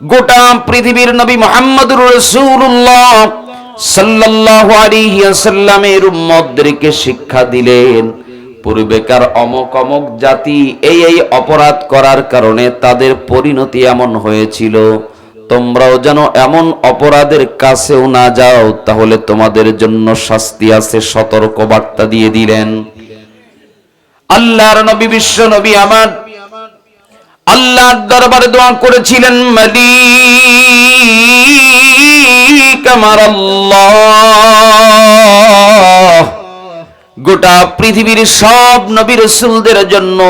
গোটা পৃথিবীর নবী মোহাম্মদুর রসুল্লাহ সাল্লাল্লাহু আলাইহি ওয়াসাল্লামের উম্মতদেরকে শিক্ষা দিলেন। পূর্বেকার অমক অমক জাতি এই এই অপরাধ করার কারণে তাদের পরিণতি এমন হয়েছিল। তোমরাও যেন এমন অপরাধের কাছেও না যাও, তাহলে তোমাদের জন্য শাস্তি আছে সতর্ক বার্তা দিয়ে দিলেন। আল্লাহর নবী বিশ্ব নবী আমার আল্লাহর দরবারে দোয়া করেছিলেন, মালিক আমার আল্লাহ গোটা পৃথিবীর সব নবী রসুলদের জন্য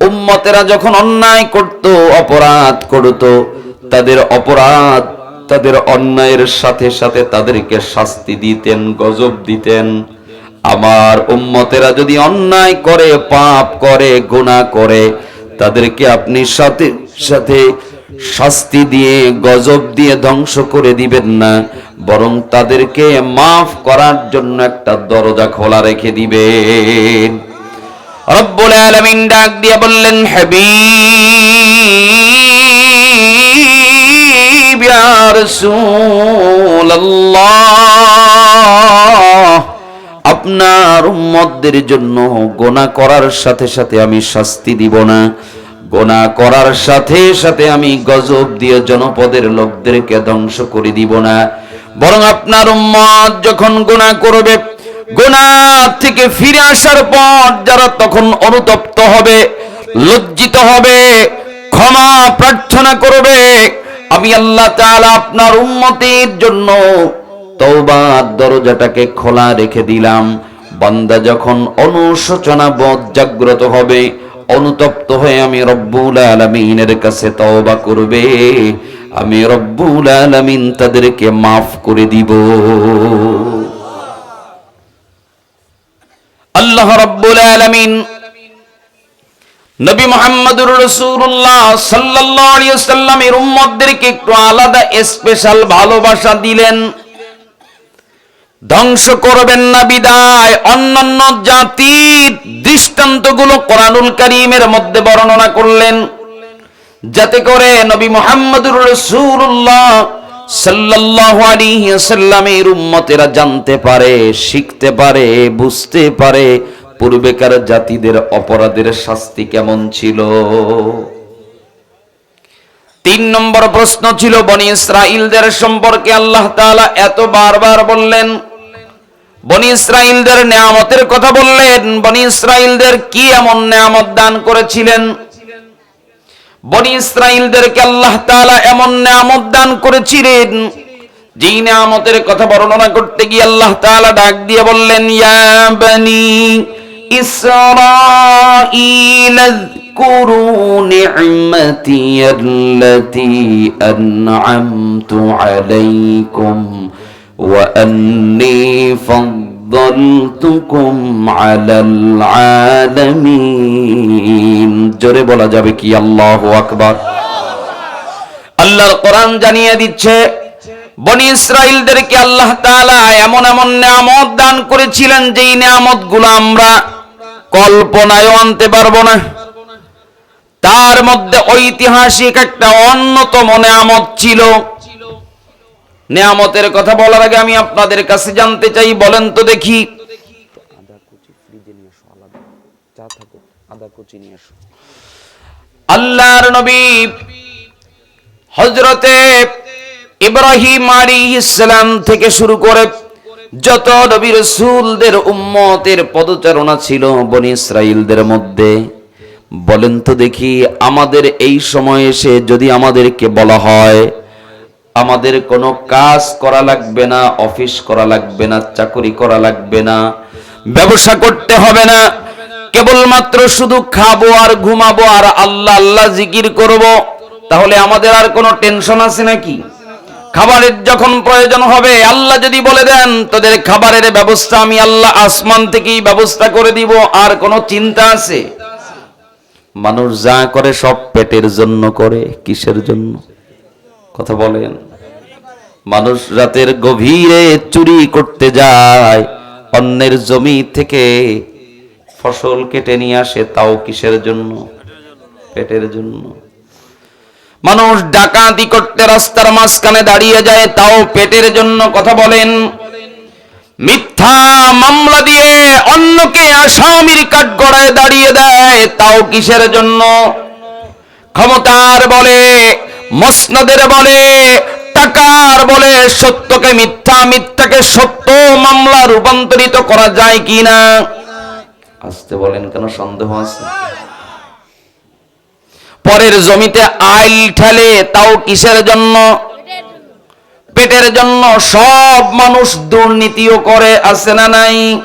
উম্মতেরা যখন অন্যায় করত, অপরাধ করত, তাদের অপরাধ তাদের অন্যায়ের সাথে সাথে তাদেরকে শাস্তি দিতেন, গজব দিতেন। আমার উম্মতেরা যদি অন্যায় করে, পাপ করে, গুনাহ করে তাদেরকে আপনি সাথে সাথে শাস্তি দিয়ে, গজব দিয়ে ধ্বংস করে দিবেন না, বরং তাদেরকে মাফ করার জন্য একটা দরজা খোলা রেখে দিবেন। রব্বুল আলামিন ডাক দিয়ে বললেন, হাবিব ইয়া রাসূলুল্লাহ। আপনার উম্মতদের জন্য গোনা করার সাথে সাথে আমি শাস্তি দিব না। গোনা করার সাথে সাথে আমি গজব দিয়ে জনপদের লোকদেরকে ধ্বংস করে দিব না। বরং আপনার উম্মত যখন গোনা করবে, গোনা থেকে ফিরে আসার পর যারা তখন অনুতপ্ত হবে, লজ্জিত হবে, ক্ষমা প্রার্থনা করবে, আমি আল্লাহ তাআলা আপনার উম্মতের জন্য তওবার দরজাটাকে খোলা রেখে দিলাম। বান্দা যখন অনুশোচনা বোধ জাগ্রত হবে, অনুতপ্ত হয়ে আমি রব্বুল আলামিনের কাছে তওবা করবে। আমি রব্বুল আলামিন তাদেরকে মাফ করে দিব। আল্লাহ রব্বুল আলমিন নবী মোহাম্মদুর রসুল্লাহ সাল্লাল্লাহু আলাইহি ওয়াসাল্লামের উম্মতদেরকে একটু আলাদা স্পেশাল ভালোবাসা দিলেন। ধ্বংস করবেন না বিদায়। অন্যান্য জাতির দৃষ্টান্তগুলো কোরআনুল কারীমের মধ্যে বর্ণনা করলেন। যাতে করে নবী মুহাম্মদুর উম্মতেরা জানতে পারে, শিখতে পারে, বুঝতে পারে পূর্বেকার জাতিদের অপরাধের শাস্তি কেমন ছিল। তিন নম্বর প্রশ্ন ছিল, বনি ইসরাইলদের সম্পর্কে আল্লাহ তাআলা এত বারবার বললেন বনি ইসরাইলদের নেয়ামতের কথা বললেন বনি ইসরাইলদের কি এমন নেয়ামত দান করেছিলেন বনি ইসরাইলদেরকে আল্লাহ তাআলা এমন নেয়ামত দান করেছিলেন যেই নেয়ামতের কথা বর্ণনা করতে গিয়ে আল্লাহ তাআলা ডাক দিয়ে বললেন ইয়া বনি ইসরাঈল اذكروا نعمتي التي أنعمت عليكم وأني فضلتكم على العالمين জোরে বলা যাবে কি আল্লাহু আকবার আল্লাহর কোরআন জানিয়ে দিচ্ছে বনি ইসরাইলদেরকে আল্লাহ তাআলা এমন এমন নিয়ামত দান করেছিলেন যেই নিয়ামতগুলো আমরা কল্পনায়ও আনতে পারবো না তার মধ্যে ঐতিহাসিক একটা অন্যতম নেয়ামত ছিল নেয়ামতের কথা বলার আগে আমি আপনাদের কাছে জানতে চাই, বলেন তো দেখি। আল্লাহর নবী হজরতে ইব্রাহিম আলী ইসলাম থেকে শুরু করে যত নবী রসুলদের উম্মতের পদচারণা ছিল বনি ইসরাইলদের মধ্যে, বলেন তো দেখি, আমাদের এই সময় এসে যদি আমাদেরকে বলা হয় আমাদের কোনো কাজ করা লাগবে না, অফিস করা লাগবে না, চাকরি করা লাগবে না। ব্যবসা করতে হবে না। কেবলমাত্র শুধু খাব আর ঘুমাবো আর আল্লাহ আল্লাহ জিকির করব, তাহলে আমাদের আর কোনো টেনশন আছে নাকি? খাবারের যখন প্রয়োজন হবে, আল্লাহ যদি বলে দেন, তোদের খাবারের ব্যবস্থা আমি আল্লাহ আসমান থেকেই ব্যবস্থা করে দিব, আর কোনো চিন্তা আছে? মানুষ যা করে সব পেটের জন্য করে, কিসের জন্য? কথা বলেন। মানুষ রাতের গভীরে চুরি করতে যায়, অন্যের জমি থেকে ফসল কেটে নিয়ে আসে, তাও কিসের জন্য? পেটের জন্য। মানুষ ডাকাতি করতে রাস্তার মাঝখানে দাঁড়িয়ে যায়, তাও পেটের জন্য কথা বলেন। মিথ্যা মামলা দিয়ে অন্যকে আসামির কাঠ গড়ায় দাঁড়িয়ে দেয়, তাও কিসের জন্য? ক্ষমতার বলে মসনদের বলে, টাকার বলে সত্যকে মিথ্যা, মিথ্যাকে সত্য মামলা রূপান্তরিত করা যায় কিনা? আসতে বলেন, কেন সন্দেহ আছে? পরের জমিতে আইল ঠেলে তাও কিসের জন্য? পেটের জন্য সব মানুষ দুর্নীতিও করে, আছে না নাই?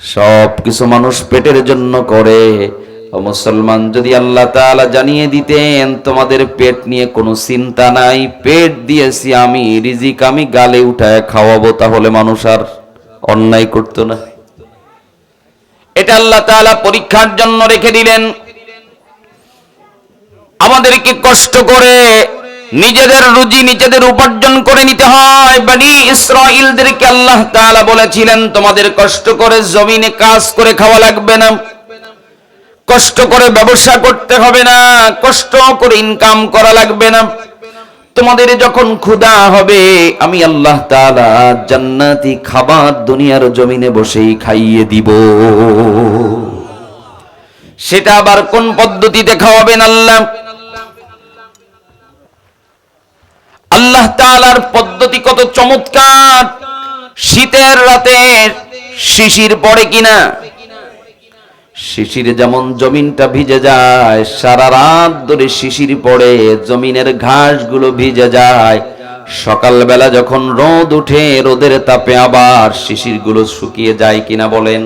সব কিছু মানুষ পেটের জন্য করে। ও মুসলমান, যদি আল্লাহ তাআলা জানিয়ে দিতেন, তোমাদের পেট নিয়ে কোনো চিন্তা নাই, পেট দিয়েছি আমি, রিজিক আমি গালে উঠায় খাওয়াবো, তাহলে মানুষ আর অন্যায় করতো না। এটা আল্লাহ তাআলা পরীক্ষার জন্য রেখে দিলেন। আমাদেরকে কষ্ট করে নিজেদের রুজি নিজেদের উপার্জন করে নিতে হয়। বানি ইসরাইলদেরকে আল্লাহ তাআলা বলেছিলেন, তোমাদের কষ্ট করে জমিনে কাজ করে খাওয়া লাগবে না। কষ্ট করে ব্যবসা করতে হবে না, কষ্ট করে ইনকাম করা লাগবে না। তোমাদের যখন ক্ষুধা হবে, আমি আল্লাহ তাআলা জান্নাতি খাবার দুনিয়ার জমিনে বসেই খাইয়ে দিব। সেটা আবার কোন পদ্ধতিতে খাওয়াবেন আল্লাহ? আল্লাহ তাআলার পদ্ধতি কত চমৎকার। শীতের রাতে শিশির পড়ে কিনা? শিশির যেমন জমিনটা ভিজে যায়, সারা রাত ধরে শিশির পড়ে, জমিনের ঘাসগুলো ভিজে যায়। সকালবেলা যখন রোদ উঠে, রোদের তাপে আবার শিশিরগুলো শুকিয়ে যায় কিনা বলেন।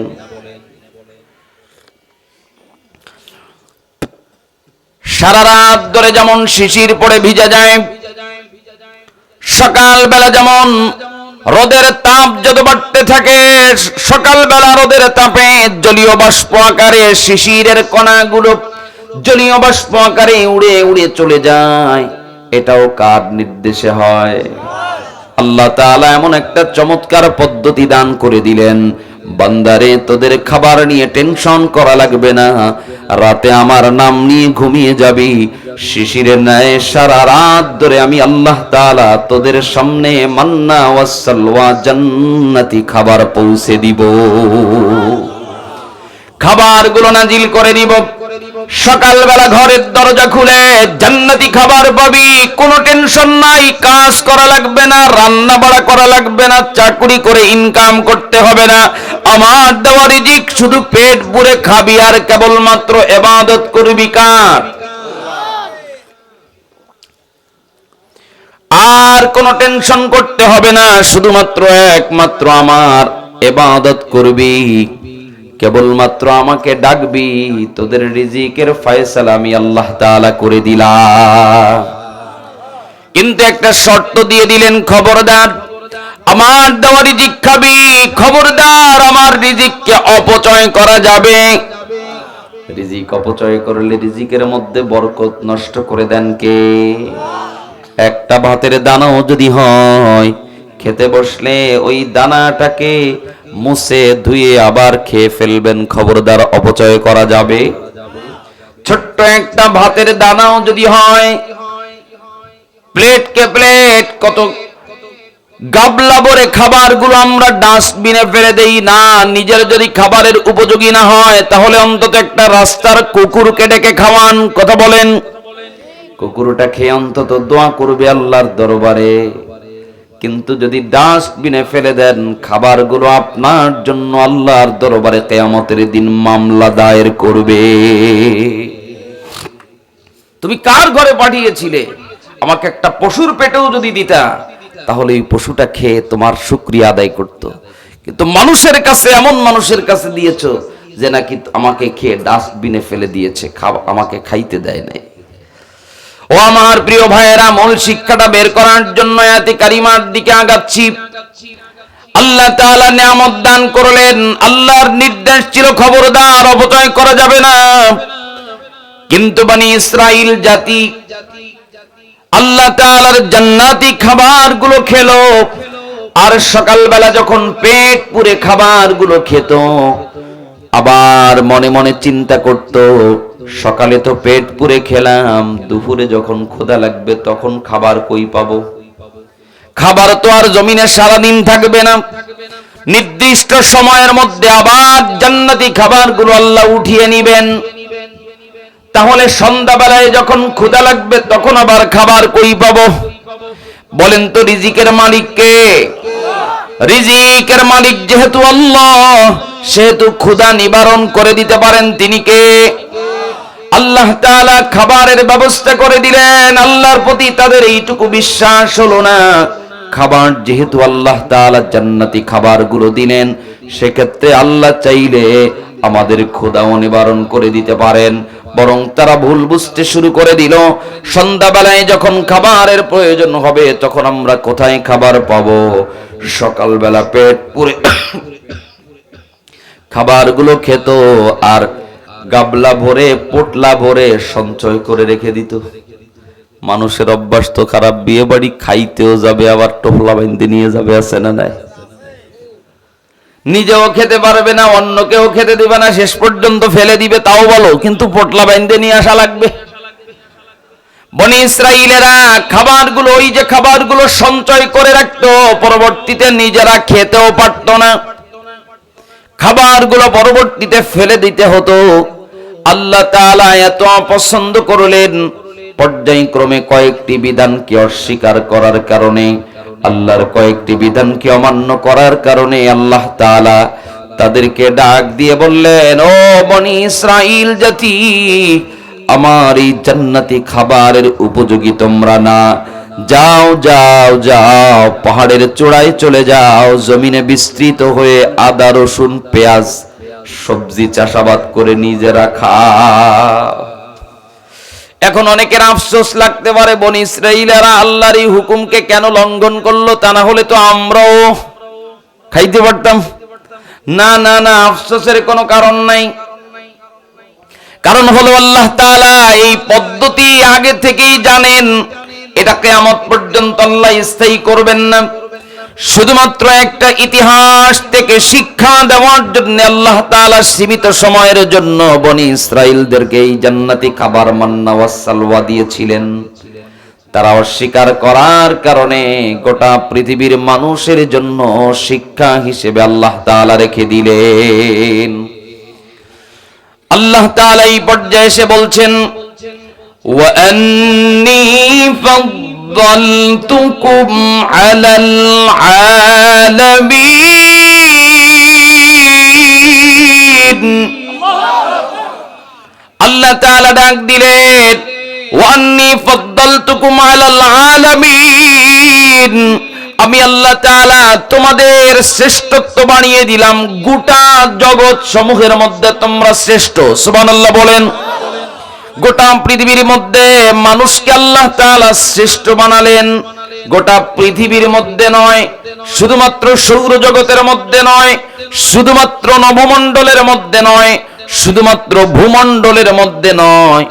সারা রাত ধরে যেমন শিশির পড়ে, ভিজে যায়। সকালবেলা যেমন রোদের তাপ যত বাড়তে থাকে, সকালবেলা রোদের তাপে জলীয় বাষ্প আকারে শিশিরের কণাগুলো জলীয় বাষ্প আকারে উড়ে উড়ে চলে যায়। এটাও কার নির্দেশে হয়? আল্লাহ তাআলা এমন একটা চমৎকার পদ্ধতি দান করে দিলেন। বান্দারে, তোদের খাবার নিয়ে টেনশন করা লাগবে না। রাতে আমার নাম নিয়ে ঘুমিয়ে যাবি। শিশিরে ন্যায় সারা রাত ধরে আমি আল্লাহ তাআলা তোদের সামনে মান্না ওয়াসাল্লা জান্নাতি খাবার পৌঁছে দিব। খাবারগুলো নাজিল করে দিব। সকালবেলা ঘরের দরজা খুলে জান্নাতি খাবার পাবি। কোনো টেনশন নাই, কাজ করা লাগবে না, রান্না বাড়া করা লাগবে না, চাকরি করে ইনকাম করতে হবে না। আমার দেওয়া রিজিক শুধু পেট পুরে খাবি আর কেবলমাত্র এবাদত করবি কার? আর কোনো টেনশন করতে হবে না, শুধুমাত্র একমাত্র আমার এবাদত করবি। কেবলমাত্র আমাকে ডাকবি, তোদের রিজিকের ফয়সালা আমি আল্লাহ তাআলা করে দিলাম। কিন্তু একটা শর্ত দিয়ে দিলেন খবরদার, আমার দেওয়া রিজিক খাবি, খবরদার, আমার রিজিককে অপচয় করা যাবে। রিজিক অপচয় করলে রিজিকের মধ্যে বরকত নষ্ট করে দেন কে? একটা ভাতের দানাও যদি হয়, খেতে বসলে ওই দানাটাকে মুছে ধুয়ে আবার খেয়ে ফেলবেন, খবরদার অপচয় করা যাবে। ছোট্ট একটা ভাতের দানাও যদি হয় প্লেট কে প্লেট, কত গাবলা ভরে খাবারগুলো আমরা ডাস্টবিনে ফেলে দেই। না, নিজের যদি খাবারের উপযোগী না হয়, তাহলে অন্তত একটা রাস্তার কুকুরকে ডেকে খাওয়ান। কথা বলেন। কুকুরটা খেয়ে অন্তত দোয়া করবে আল্লাহর দরবারে। কিন্তু যদি ডাস্টবিনে ফেলে দেন, খাবারগুলো আপনার জন্য আল্লাহর দরবারে কেয়ামতের দিন মামলা দায়ের করবে। তুমি কার ঘরে পাঠিয়েছিলে? আমাকে একটা পশুর পেটেও যদি দিতা, তাহলে এই পশুটা খেয়ে তোমার শুক্রিয়া আদায় করত। কিন্তু মানুষের কাছে, এমন মানুষের কাছে দিয়েছ যে নাকি আমাকে খেয়ে ডাস্টবিনে ফেলে দিয়েছে, খাওয়া আমাকে খাইতে দেয় নাই। ও আমার প্রিয় ভাইয়েরা, মূল শিক্ষাটা বের করার জন্য এতে কারিমার দিকে আগাচ্ছি। আল্লাহ তাআলা নিয়ামত দান করলেন। আল্লাহর নির্দেশ ছিল খবরদার, অপচয় করা যাবে না। কিন্তু বানি ইসরাইল জাতি আল্লাহ তাআলার জান্নাতি খাবারগুলো খেলো। আর সকালবেলা যখন পেট পুরে খাবারগুলো খেত, আবার মনে মনে চিন্তা করত সকালে তো পেট পুরে খেলাম, দুপুরে যখন খোদা লাগবে তখন খাবার কই পাবো? খাবার তো আর জমিনে সারাদিন থাকবে না। নির্দিষ্ট সময়ের মধ্যে আবার জান্নাতি খাবারগুলো আল্লাহ উঠিয়ে নিবেন। তাহলে সন্ধ্যাবেলায় যখন ক্ষুধা লাগবে তখন আবার খাবার কই পাবো? বলেন তো রিজিকের মালিক কে? রিজিকের মালিক যেহেতু আল্লাহ, সেহেতু ক্ষুধা নিবারণ করে দিতে পারেন তিনি কে? আল্লাহ তাআলা খাবারের ব্যবস্থা করে দিলেন। আল্লাহর প্রতি তাদের এইটুকু বিশ্বাস হলো না। খাবার যেহেতু আল্লাহ তাআলা জান্নাতি খাবারগুলো দিলেন, সেক্ষেত্রে আল্লাহ চাইলে আমাদের ক্ষুধাও নিবারণ করে দিতে পারেন। বরং তারা ভুল বুঝতে শুরু করে দিল। সন্ধ্যাবেলায় যখন খাবারের প্রয়োজন হবে, তখন আমরা কোথায় খাবার পাবো? সকালবেলা পেট পুরে খাবারগুলো খেত আর গাবলা ভরে, পোটলা ভরে সঞ্চয় করে রেখে দিত। মানুষের অভ্যাস তো খারাপ বিয়ে বাড়ি খাইতেও যাবে, আবার টোপলা বাইন্দে নিয়ে যাবে, আছে না নাই? নিজেও খেতে পারবে না, অন্যকেও খেতে দিবে না, শেষ পর্যন্ত ফেলে দিবে, তাও বলো, কিন্তু পোটলা বাইন্দে নিয়ে আসা লাগবে। বনি ইসরাইলেরা খাবারগুলো, ওই যে খাবারগুলো সঞ্চয় করে রাখতো, পরবর্তীতে নিজেরা খেতেও পারতো না। খাবারগুলো পরবর্তীতে ফেলে দিতে হতো আল্লাহ তাআলা এত অপছন্দ করলেন। পর্যায়ক্রমে কয়েকটি বিধানকে অস্বীকার করার কারণে, আল্লাহর কয়েকটি বিধানকে অমান্য করার কারণে আল্লাহ তাআলা তাদেরকে ডাক দিয়ে বললেন, ও বনি ইসরাইল জাতি, আমার এই জান্নাতি খাবারের উপযোগী তোমরা না। যাও যাও যাও, পাহাড়ের চূড়ায় চলে যাও, জমিনে বিস্তৃত হয়ে আদা, রসুন, পেঁয়াজ সবজি চাষাবাদ করে নিজেরা খাও এখন অনেকের আফসোস লাগতে পারে, বন ইসরাইলেরা আল্লাহর এই হুকুমকে কেন লঙ্ঘন করল তা না হলে তো আমরাও খাইতে পারতাম। না না না, আফসোসের কোনো কারণ নাই। কারণ হলো আল্লাহ তাআলা এই পদ্ধতি আগে থেকেই জানেন, এটা কিয়ামত পর্যন্ত আল্লাহ স্থায়ী করবেন না। শুধুমাত্র একটা ইতিহাস থেকে শিক্ষা দেওয়ার জন্য আল্লাহ তাআলা সীমিত সময়ের জন্য বনি ইসরাইলদেরকে এই জান্নাতি খাবার মান্না ওয়াসালওয়া দিয়েছিলেন। তারা অস্বীকার করার কারণে গোটা পৃথিবীর মানুষের জন্য শিক্ষা হিসেবে আল্লাহ তাআলা রেখে দিলেন। আল্লাহ তাআলা এই পর্যায়ে এসে বলছেন, ওয়া আন্নী فضلتكم على العالمين আল্লাহ তাআলা ডাক দিলেন ওয়ান্নি ফাদ্দালতুকুম আলাল আলামিন আমি আল্লাহ তাআলা তোমাদের শ্রেষ্ঠত্ব বানিয়ে দিলাম গোটা জগৎ সমূহের মধ্যে তোমরা শ্রেষ্ঠ সুবহানাল্লাহ বলেন গোটা পৃথিবীর মধ্যে মানুষকে আল্লাহ তাআলা শ্রেষ্ঠ বানালেন। গোটা পৃথিবীর মধ্যে নয়, শুধুমাত্র সৌর জগতের মধ্যে নয়, শুধুমাত্র নভমণ্ডলের মধ্যে নয়, শুধুমাত্র ভূমণ্ডলের মধ্যে নয়।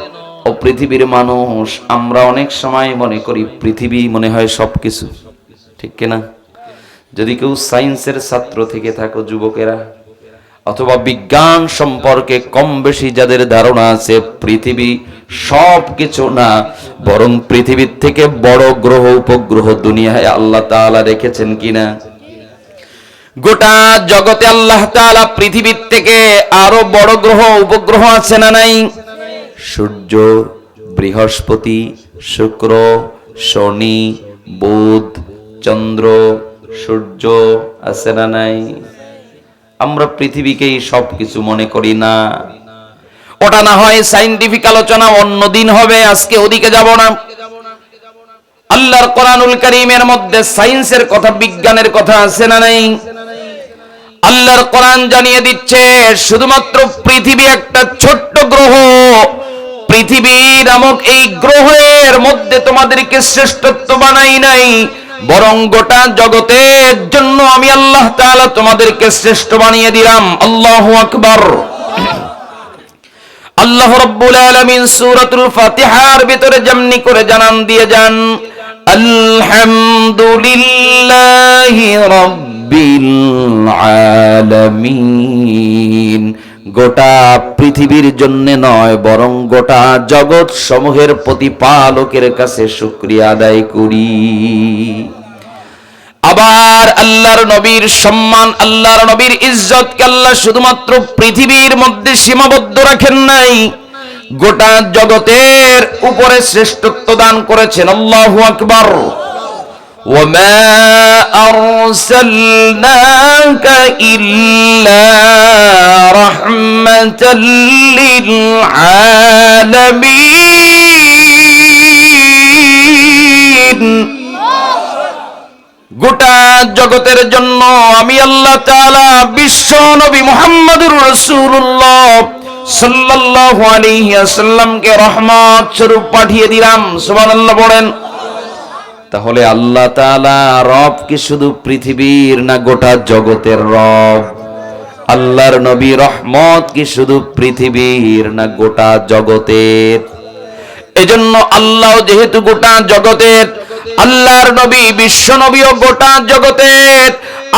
ও পৃথিবীর মানুষ, আমরা অনেক সময় মনে করি পৃথিবী মনে হয় সবকিছু। ঠিক কিনা? যদি কেউ সায়েন্সের ছাত্র থেকে থাকো, যুবকেরা অথবা বিজ্ঞান সম্পর্কে কম বেশি যাদের ধারণা আছে, পৃথিবী সব কিছু না, বরং পৃথিবীর থেকে বড় গ্রহ, উপগ্রহ দুনিয়ায় আল্লাহ তাআলা রেখেছেন কিনা? গোটা জগতে আল্লাহ তাআলা পৃথিবীর থেকে আরও বড় গ্রহ, উপগ্রহ আছে না নাই? সূর্য, বৃহস্পতি, শুক্র, শনি, বুধ, চন্দ্র, সূর্য আছে না নাই? আমরা পৃথিবীকেই সবকিছু মনে করি না। ওটা না হয় সাইন্টিফিক আলোচনা, অন্য দিন হবে, আজকে ওদিকে যাব না। আল্লাহর কোরআনুল করিমের মধ্যে সায়েন্সের কথা, বিজ্ঞানের কথা আছে না নাই? আল্লাহর কোরআন জানিয়ে দিচ্ছে, শুধুমাত্র পৃথিবী একটা ছোট্ট গ্রহ। পৃথিবী নামক এই গ্রহের মধ্যে তোমাদেরকে শ্রেষ্ঠত্ব বানাই নাই। বরং গোটা জগতের জন্য আমি আল্লাহ তাআলা তোমাদেরকে শ্রেষ্ঠ বানিয়ে দিলাম। আল্লাহু আকবার। আল্লাহ রাব্বুল আলামিন সূরাতুল ফাতিহার ভিতরে যেমনি করে জানান দিয়ে যান, আলহামদুলিল্লাহি রাব্বিল আলামিন। গোটা পৃথিবীর জন্য নয়, বরং গোটা জগৎ সমূহের প্রতিপালকের কাছে শুক্রিয়া আদায় করি। আবার আল্লাহর নবীর সম্মান, আল্লাহর নবীর ইজ্জতকে আল্লাহ শুধুমাত্র পৃথিবীর মধ্যে সীমাবদ্ধ রাখেন নাই, গোটা জগতের উপরে শ্রেষ্ঠত্ব দান করেছেন। আল্লাহু আকবার। وما أرسلناك إلا رحمة للعالمين গোটা জগতের জন্য আমি আল্লাহ তাআলা বিশ্ব নবী মুহাম্মদুর রাসূলুল্লাহ সাল্লাল্লাহু আলাইহি ওয়াসাল্লামকে রহমত স্বরূপ পাঠিয়ে দিলাম সুবহানাল্লাহ বলেন তাহলে আল্লাহ তাআলা রব কি শুধু পৃথিবীর না গোটা জগতের রব? আল্লাহর নবী রহমত কি শুধু পৃথিবীর না গোটা জগতের? এজন্য আল্লাহ যেহেতু গোটা জগতের, আল্লাহর নবী বিশ্ব নবীও গোটা জগতের।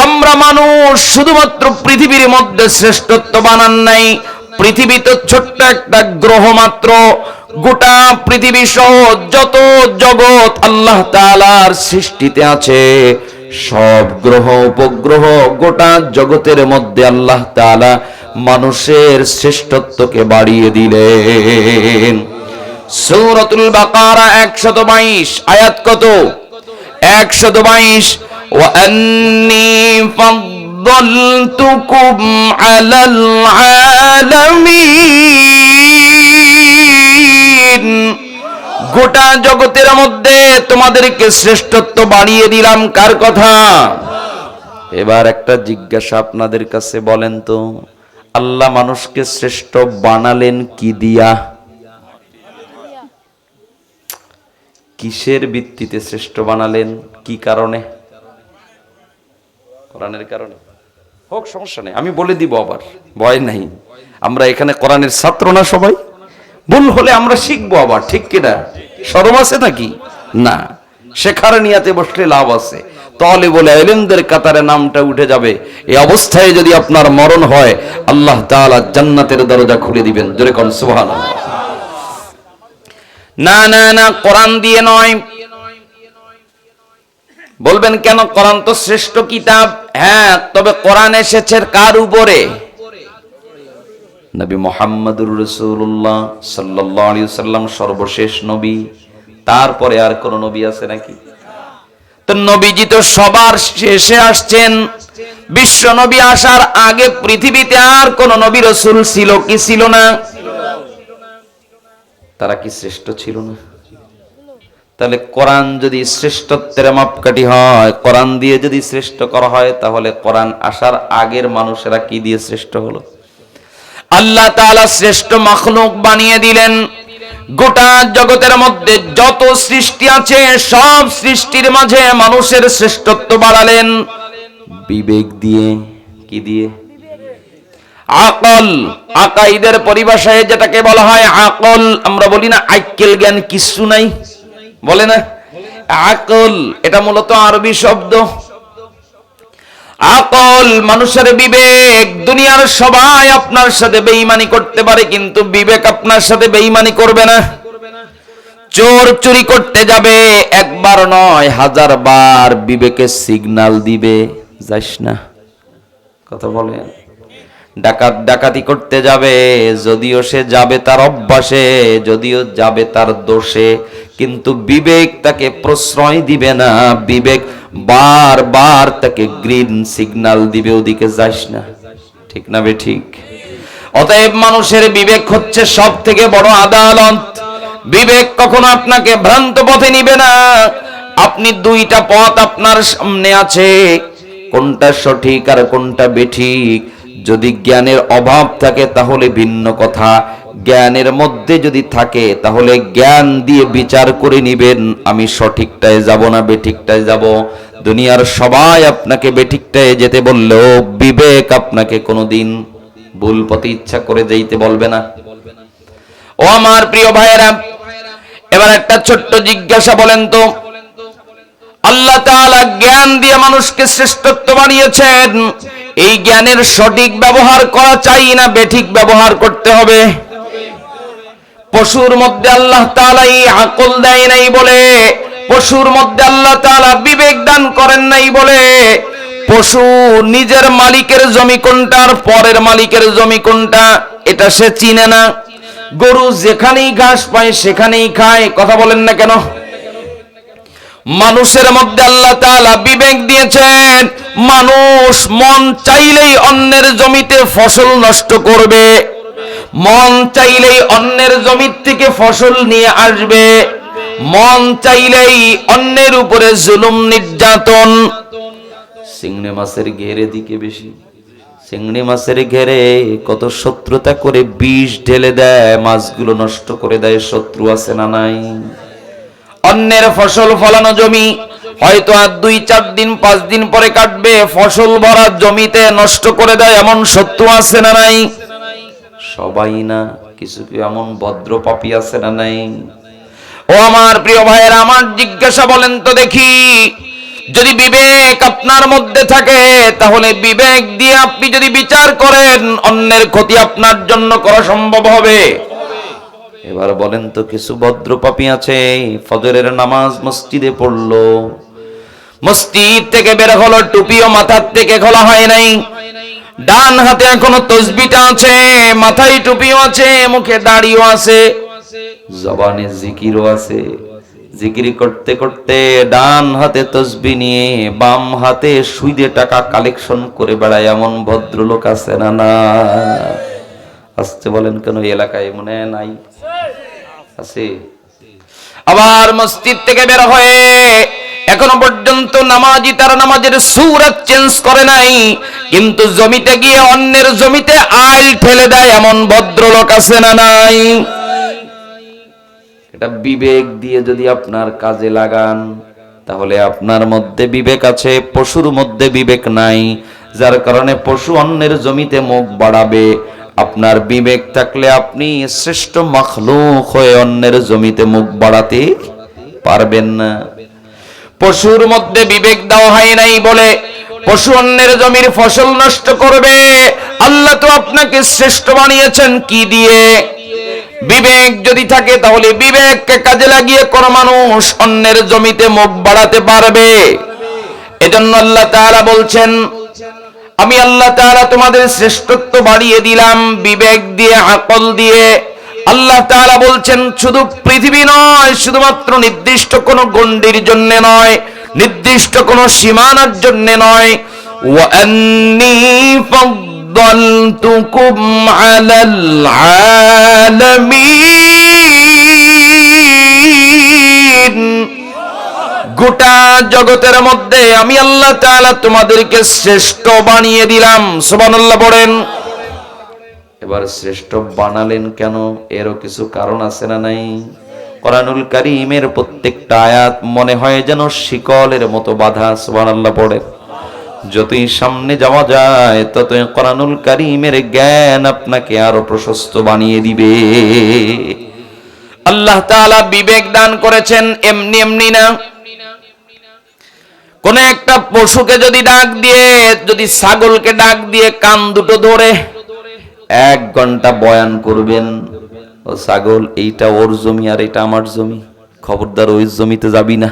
আমরা মানুষ শুধুমাত্র পৃথিবীর মধ্যে শ্রেষ্ঠত্ব বানান নাই, পৃথিবী তো ছোট্ট একটা গ্রহ মাত্র। গোটা পৃথিবী সহ যত জগৎ আল্লাহ তাআলার সৃষ্টিতে আছে, সব গ্রহ, উপগ্রহ গোটা জগতের মধ্যে আল্লাহ তাআলা মানুষের শ্রেষ্ঠত্বকে বাড়িয়ে দিলেন। সূরাতুল বাকারা 122 আয়াত কত? 122 ওয়া আন্নি ফাদ্দালতুকুম আলাল আলামিন গোটা জগতের মধ্যে তোমাদেরকে শ্রেষ্ঠত্ব বাড়িয়ে দিলাম, কার কথা? এবার একটা জিজ্ঞাসা আপনাদের কাছে বলেন তো, আল্লাহ মানুষকে শ্রেষ্ঠ বানালেন কি দিয়া? কিসের ভিত্তিতে শ্রেষ্ঠ বানালেন? কি কারণে? কোরআনের কারণে? হোক, সমস্যা নেই, আমি বলে দিব আবার, ভয় নাই। আমরা এখানে কোরআনের ছাত্র না সবাই? ভুল হলে আমরা শিখব আবার, ঠিক কিনা? সরম আছে নাকি? না। শেখার নিয়াতে বসলে লাভ আছে। তাহলে বলে এলেমদের কাতারে নামটা উঠে যাবে। এই অবস্থায় যদি আপনার মরণ হয়, আল্লাহ তাআলা জান্নাতের দরজা খুলে দিবেন। জোরে কোন, সুবহানাল্লাহ। না না না, কোরআন দিয়ে নয়। বলবেন কেন? কোরআন তো শ্রেষ্ঠ কিতাব। হ্যাঁ তবে কোরআন এসেছে কার উপরে? নবী মোহাম্মদুর রসুল্লাহ আলাইহি সাল্লাম সর্বশেষ নবী। তারপরে আর কোন নবী আছে নাকি? তো নবীজি তো সবার শেষে আসছেন। বিশ্ব নবী আসার আগে পৃথিবীতে আর কোন নবী রসুল ছিল কি ছিল না? তারা কি শ্রেষ্ঠ ছিল না? তাহলে কোরআন যদি শ্রেষ্ঠত্বের মাপকাঠি হয়, কোরআন দিয়ে যদি শ্রেষ্ঠ করা হয়, তাহলে কোরআন আসার আগের মানুষেরা কি দিয়ে শ্রেষ্ঠ হলো? আল্লাহ তাআলা শ্রেষ্ঠ মখলুক বানিয়ে দিলেন। গোটা জগতের মধ্যে যত সৃষ্টি আছে, সব সৃষ্টির মাঝে মানুষের শ্রেষ্ঠত্ব বাড়ালেন। বিবেক দিয়ে, কি দিয়ে? আকল, আকাইদের পরিভাষায় যেটাকে বলা হয় আকল, আমরা বলি না আইকেল জ্ঞান, কিছু নাই। বলে না? আকল, এটা মূলত আরবি শব্দ। আকল মানুষের বিবেক, দুনিয়ার সবাই আপনার সাথে বেঈমানি করতে পারে, কিন্তু বিবেক আপনার সাথে বেঈমানি করবে না। চোর চুরি করতে যাবে, একবার নয়, হাজার বার বিবেকে সিগন্যাল দিবে। যাস না, কথা বলেন। ডাকাত ডাকাতি করতে যাবে, যদিও সে যাবে তার অভ্যাসে, যদিও যাবে তার দোষে, কিন্তু বিবেক তাকে প্রশ্রয় দিবে না। বিবেক বারবার তাকে গ্রিন সিগন্যাল দিবে, ওদিকে যাস না। ঠিক না বে ঠিক? অতএব মানুষের বিবেক হচ্ছে সব থেকে বড় আদালত। বিবেক কখনো আপনাকে ভ্রান্ত পথে নিবে না। আপনি দুইটা পথ আপনার সামনে আছে। কোনটা সঠিক আর কোনটা বেঠিক যদি জ্ঞানের অভাব থাকে তাহলে ভিন্ন কথা। জ্ঞানের মধ্যে যদি থাকে, তাহলে জ্ঞান দিয়ে বিচার করে নিবেন। আমি সঠিকটায় যাব না, বেঠিকটায় যাব। দুনিয়ার সবাই আপনাকে বেঠিকটায় যেতে বললেও বিবেক আপনাকে কোনোদিন ভুল পথে ইচ্ছা করে যেতে বলবে না। ও আমার প্রিয় ভাইয়েরা, এবার একটা ছোট্ট জিজ্ঞাসা বলেন তো। আল্লাহ তাআলা জ্ঞান দিয়ে মানুষকে শ্রেষ্ঠত্ব বানিয়েছেন। এই জ্ঞানের সঠিক ব্যবহার করা চাই না, বেঠিক ব্যবহার করতে হবে। পশুর মধ্যে আল্লাহ তাআলা এই আকল দেয় নাই বলে, পশুর মধ্যে আল্লাহ তালা বিবেক দান করেন নাই বলে, পশু নিজের মালিকের জমি কোনটা আর পরের মালিকের জমি কোনটা, এটা সে চিনে না। গরু যেখানেই ঘাস পায় সেখানেই খায়, কথা বলেন না কেন? মানুষের মধ্যে আল্লাহ তাআলা বিবেক দিয়েছেন, মানুষ মন চাইলেই অন্যের জমিতে ফসল নষ্ট করবে। মন চাইলেই অন্যের জমির থেকে ফসল নিয়ে আসবে। মন চাইলেই অন্যের উপরে জুলুম নির্যাতন। চিংড়ি মাছের ঘেরে দিকে বেশি। চিংড়ি মাছের ঘেরে কত শত্রুতা করে বিষ ঢেলে দেয়, মাছগুলো নষ্ট করে দেয়, শত্রু আছে না নাই? অন্যের ফসল ফলানো জমি হয়তো আর দুই চার দিন, পাঁচ দিন পরে কাটবে। ফসল ভরা জমিতে নষ্ট করে দেয় এমন শত্রু আছে না নাই? সবাই না, কিছু কি এমন ভদ্র পাপি আছে না নাই? ও আমার প্রিয় ভাইয়ের, আমার জিজ্ঞাসা বলেন তো দেখি, যদি বিবেক আপনার মধ্যে থাকে, তাহলে বিবেক দিয়ে আপনি যদি বিচার করেন, অন্যের ক্ষতি আপনার জন্য করা সম্ভব হবে। এবার বলেন তো কিছু ভদ্র পাপি আছে, ফজরের নামাজ মসজিদে পড়ল। মসজিদ থেকে বের হলো, টুপিও মাথার থেকে খোলা হয় নাই। ডান হাতে এখনও তসবিটা আছে, মাথায় টুপিও আছে, মুখে দাড়িও আছে, জবানে জিকিরও আছে। জিকিরি করতে করতে ডান হাতে তসবি নিয়ে বাম হাতে সুইদে টাকা কালেকশন করে বেড়ায় এমন ভদ্রলোক আছে না না? আসতে বলেন কেন এলাকায় মনে নাই? আছে। আবার মসজিদ থেকে বের হয়ে এখনও পর্যন্ত নামাজি তার নামাজের সুরাত চেঞ্জ করে নাই। কিন্তু জমিতে গিয়ে অন্যের জমিতে আইল ঠেলে দেয়, এমন ভদ্রলোক আছে না নাই? এটা বিবেক দিয়ে যদি আপনার কাজে লাগান, তাহলে আপনার মধ্যে বিবেক আছে, পশুর মধ্যে বিবেক নাই। যার কারণে পশু অন্যের জমিতে মুখ বাড়াবে। আপনার বিবেক থাকলে আপনি শ্রেষ্ঠ মখলুক হয়ে অন্যের জমিতে মুখ বাড়াতে পারবেন না। পশুর মধ্যে বিবেক দেওয়া হয় নাই বলে পশু অন্যের জমির ফসল নষ্ট করবে। আল্লাহ তো আপনাকে শ্রেষ্ঠ বানিয়েছেন কি দিয়ে? বিবেক যদি থাকে তাহলে বিবেককে কাজে লাগিয়ে কোন মানুষ অন্যের জমিতে মুখ বাড়াতে পারবে। এজন্য আল্লাহ তাআলা বলছেন, আমি আল্লাহ তাআলা তোমাদের শ্রেষ্ঠত্ব বাড়িয়ে দিলাম বিবেক দিয়ে, আকল দিয়ে। আল্লাহ তালা বলছেন, শুধু পৃথিবী নয়, শুধুমাত্র নির্দিষ্ট কোনো গণ্ডির জন্য নয়, নির্দিষ্ট কোনো সীমানার জন্য নয়। গোটা জগতের মধ্যে আমি আল্লাহ তাআলা তোমাদেরকে শ্রেষ্ঠ বানিয়ে দিলাম। সুবহানাল্লাহ বলেন এবার শ্রেষ্ঠ বানালেন কেন? এরও কিছু কারণ আছে না নাই? কোরআনুল কারীমের প্রত্যেকটা আয়াত মনে হয় যেন শিকলের মতো বাধা, সুবহানাল্লাহ, পড়ে। যতই সামনে যাওয়া যায়, ততই কোরআনুল কারীমের জ্ঞান আপনাকে আরও প্রশস্ত বানিয়ে দিবে। আল্লাহ তাআলা বিবেক দান করেছেন, এমনি এমনি না। কোন একটা পশুকে যদি ডাক দিয়ে, যদি ছাগলকে ডাক দিয়ে কান দুটো ধরে এক ঘণ্টা বয়ান করবেন। ও ছাগল, এইটা ওর জমি আর এটা আমার জমি। খবরদার ওই জমিতে যাবি না।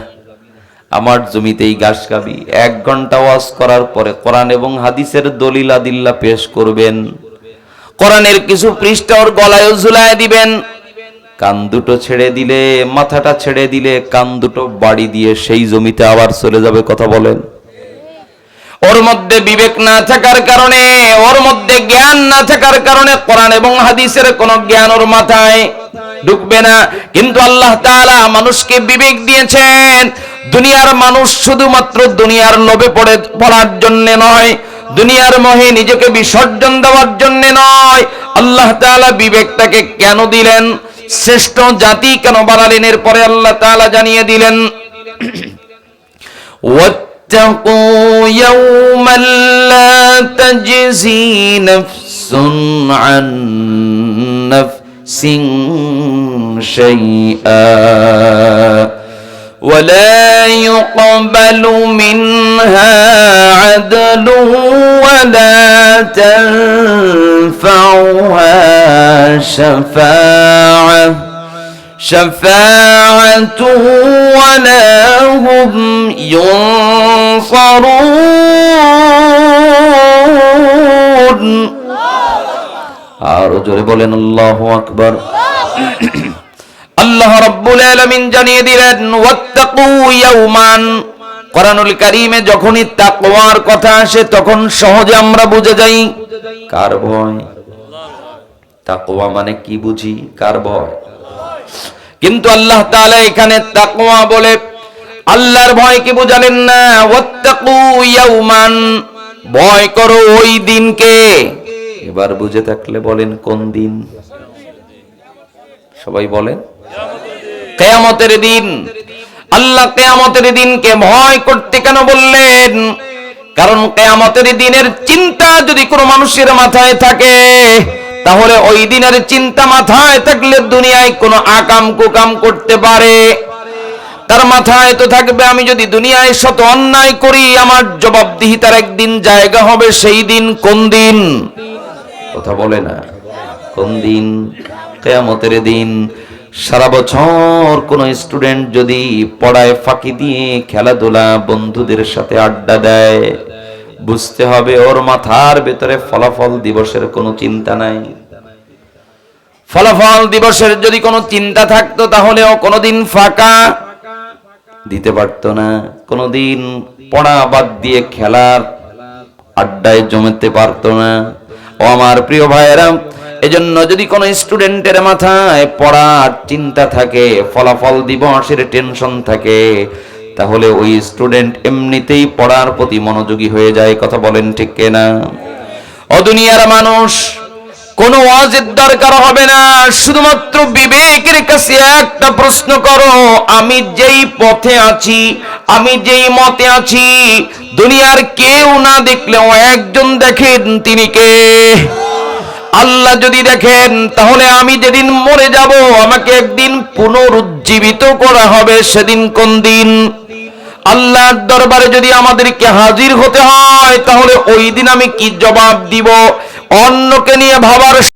আমার জমিতেই ঘাস খাবি। এক ঘণ্টা ওয়াজ করার পরে কোরআন এবং হাদিসের দলিল আদিল্লা পেশ করবেন। কোরআনের কিছু পৃষ্ঠা ওর গলায় ঝুলায় দিবেন। কান দুটো ছেড়ে দিলে, মাথাটা ছেড়ে দিলে, কান দুটো বাড়ি দিয়ে সেই জমিতে আবার চলে যাবে, কথা বলেন। ওর মধ্যে বিবেক না থাকার কারণে, ওর মধ্যে জ্ঞান না থাকার কারণে কোরআন এবং হাদিসের কোন জ্ঞান ওর মাথায় ঢুকবে না। কিন্তু আল্লাহ তাআলা মানুষকে বিবেক দিয়েছেন, দুনিয়ার মানুষ শুধুমাত্র দুনিয়ার লোভে পড়ে পড়ার জন্য নয়, দুনিয়ার মোহে নিজেকে বিসর্জন দেওয়ার জন্য নয়। আল্লাহ তাআলা বিবেকটাকে কেন দিলেন? শ্রেষ্ঠ জাতি কেন বানালেন? এরপরে আল্লাহ তাআলা জানিয়ে দিলেন واتقوا يوما لا تجزي نفس عن نفس شيئا ولا يقبل منها عدل ولا تنفعها شفاعة شفاعة ولا هم ينصرون আরো জোরে বলেন আল্লাহু আকবার আল্লাহ রাব্বুল আলামিন জানিয়ে দিলেন ওয়াত্তাকু ইয়াওমান কোরআনুল কারীমে যখনই তাকওয়ার কথা আসে তখন সহজে আমরা বুঝে যাই কার ভয় তাকওয়া মানে কি বুঝি কার ভয় কিন্তু আল্লাহ তাআলা এখানে তাকওয়া বলে, আল্লাহর ভয় কি বুঝালেন না? ভয় করো ওই দিনকে। এবার বুঝে থাকলে বলেন কোন দিন? সবাই বলেন। কেয়ামতের দিন। আল্লাহ কেয়ামতের দিনকে ভয় করতে কেন বললেন? কারণ কেয়ামতের দিনের চিন্তা যদি কোনো মানুষের মাথায় থাকে তাহলে ওই দিনের চিন্তা মাথায় থাকলে দুনিয়ায় কোনো আকাম কুকাম করতে পারে। তার মাথায় তো থাকবে, আমি যদি দুনিয়ায় শত অন্যায় করি, আমার জবাবদিহিতার একদিন জায়গা হবে সেই দিন, কোন দিন? কথা বলে না। কোন দিন? কেয়ামতের দিন। সারা বছর কোন স্টুডেন্ট যদি পড়ায় ফাঁকি দিয়ে খেলাধুলা বন্ধুদের সাথে আড্ডা দেয় বুঝতে হবে ওর মাথার ভেতরে ফলাফল দিবসের কোনো চিন্তা নাই। ফলাফল দিবসের যদি কোনো চিন্তা থাকতো, তাহলে ও কোনোদিন ফাঁকা দিতে পারতো না। কোনোদিন পড়া বাদ দিয়ে খেলার আড্ডায় জমতে পারতো না। ও আমার প্রিয় ভাইয়েরা, এজন্য যদি কোনো স্টুডেন্টের মাথায় পড়ার চিন্তা থাকে, ফলাফল দিবসের টেনশন থাকে তাহলে ওই স্টুডেন্ট এমনিতেই পড়ার প্রতি মনোযোগী হয়ে যায়, কথা বলেন ঠিক কিনা? অদুনিয়ার মানুষ কোনো ওয়াজের দরকার হবে না, শুধুমাত্র বিবেকের কাছে একটা প্রশ্ন করো, আমি যেই পথে আছি, আমি যেই মতে আছি, দুনিয়ার কেউ না দেখলেও একজন দেখেন তিনি কে? আল্লাহ যদি দেখেন, তাহলে আমি যেদিন মরে যাব, আমাকে একদিন পুনরুজ্জীবিত করা হবে, সেদিন কোন দিন? আল্লাহর দরবারে যদি আমাদেরকে হাজির হতে হয়, তাহলে ওই দিন আমি কি জবাব দিব? অন্যকে নিয়ে ভাবার